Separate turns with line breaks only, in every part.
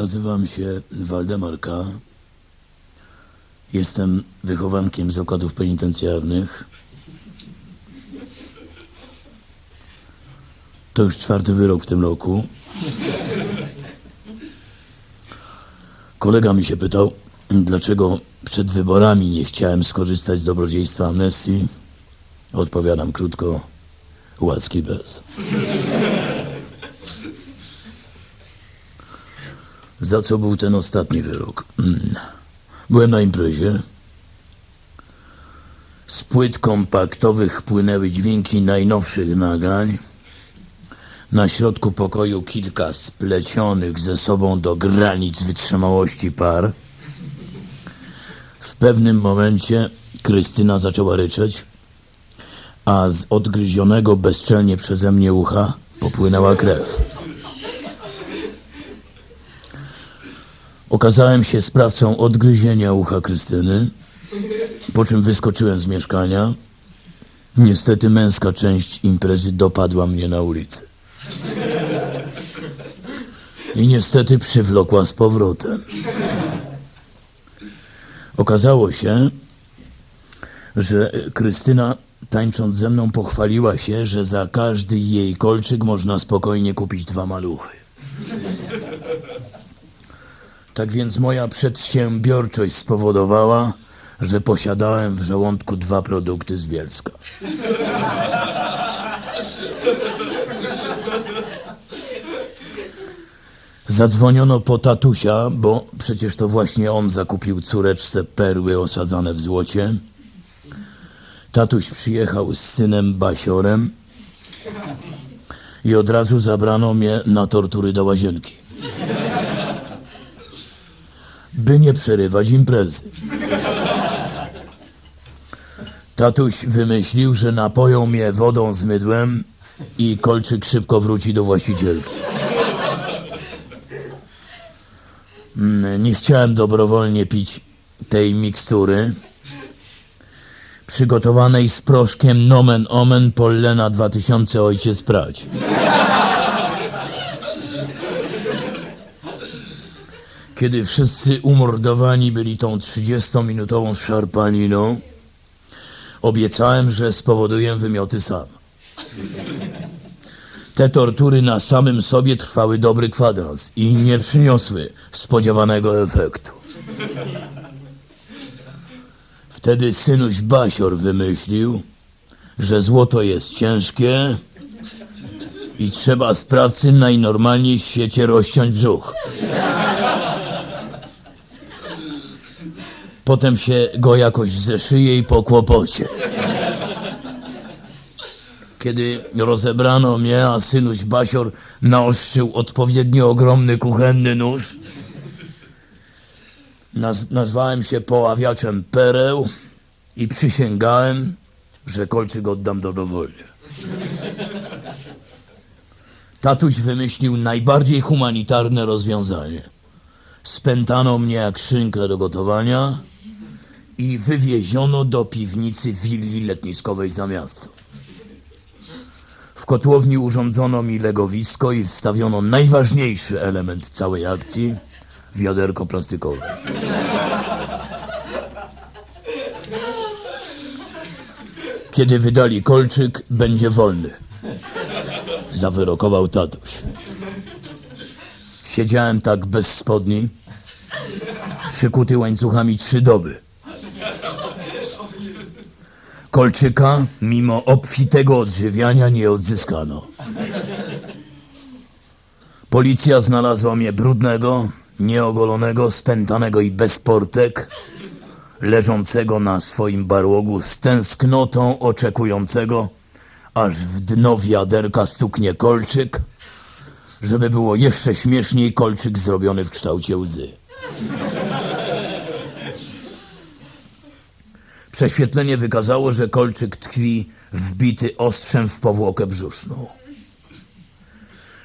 Nazywam się Waldemar K. Jestem wychowankiem z okładów penitencjarnych. To już czwarty wyrok w tym roku. Kolega mi się pytał, dlaczego przed wyborami nie chciałem skorzystać z dobrodziejstwa amnestii. Odpowiadam krótko, łaski bez. Za co był ten ostatni wyrok? Mm. Byłem na imprezie. Z płyt kompaktowych płynęły dźwięki najnowszych nagrań. Na środku pokoju kilka splecionych ze sobą do granic wytrzymałości par. W pewnym momencie Krystyna zaczęła ryczeć, a z odgryzionego bezczelnie przeze mnie ucha popłynęła krew. Okazałem się sprawcą odgryzienia ucha Krystyny, po czym wyskoczyłem z mieszkania. Niestety męska część imprezy dopadła mnie na ulicy. I niestety przywlokła z powrotem. Okazało się, że Krystyna tańcząc ze mną pochwaliła się, że za każdy jej kolczyk można spokojnie kupić dwa maluchy. Tak więc moja przedsiębiorczość spowodowała, że posiadałem w żołądku dwa produkty z Bielska. Zadzwoniono po tatusia, bo przecież to właśnie on zakupił córeczce perły osadzane w złocie. Tatuś przyjechał z synem Basiorem i od razu zabrano mnie na tortury do łazienki by nie przerywać imprezy. Tatuś wymyślił, że napoją mnie wodą z mydłem i kolczyk szybko wróci do właścicielki. Mm, Nie chciałem dobrowolnie pić tej mikstury przygotowanej z proszkiem Nomen Omen Pollena 2000 Ojciec Prać. Kiedy wszyscy umordowani byli tą 30-minutową szarpaniną, obiecałem, że spowoduję wymioty sam. Te tortury na samym sobie trwały dobry kwadrans i nie przyniosły spodziewanego efektu. Wtedy synuś Basior wymyślił, że złoto jest ciężkie i trzeba z pracy najnormalniej w świecie rozciąć brzuch. Potem się go jakoś zeszyje i po kłopocie. Kiedy rozebrano mnie, a synuś Basior naostrzył odpowiednio ogromny kuchenny nóż, naz nazwałem się poławiaczem pereł i przysięgałem, że kolczyk oddam dobrowolnie. Tatuś wymyślił najbardziej humanitarne rozwiązanie. Spętano mnie jak szynkę do gotowania i wywieziono do piwnicy willi letniskowej za miasto. W kotłowni urządzono mi legowisko i wstawiono najważniejszy element całej akcji wiaderko plastikowe. Kiedy wydali kolczyk, będzie wolny. Zawyrokował tatuś. Siedziałem tak bez spodni, przykuty łańcuchami trzy doby. Kolczyka, mimo obfitego odżywiania, nie odzyskano. Policja znalazła mnie brudnego, nieogolonego, spętanego i bez portek, leżącego na swoim barłogu z tęsknotą oczekującego, aż w dno wiaderka stuknie kolczyk, żeby było jeszcze śmieszniej kolczyk zrobiony w kształcie łzy. Prześwietlenie wykazało, że kolczyk tkwi wbity ostrzem w powłokę brzuszną.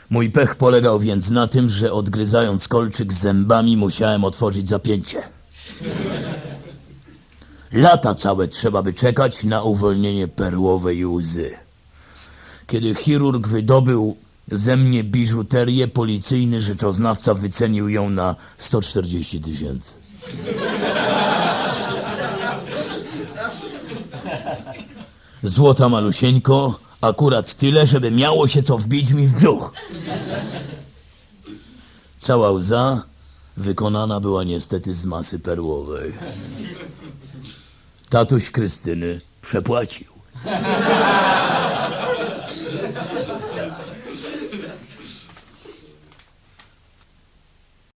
Mój pech polegał więc na tym, że odgryzając kolczyk zębami musiałem otworzyć zapięcie. Lata całe trzeba by czekać na uwolnienie perłowej łzy. Kiedy chirurg wydobył Ze mnie biżuterię, policyjny rzeczoznawca wycenił ją na 140 tysięcy. Złota malusieńko, akurat tyle, żeby miało się co wbić mi w brzuch. Cała łza wykonana była niestety z masy perłowej. Tatuś Krystyny przepłacił.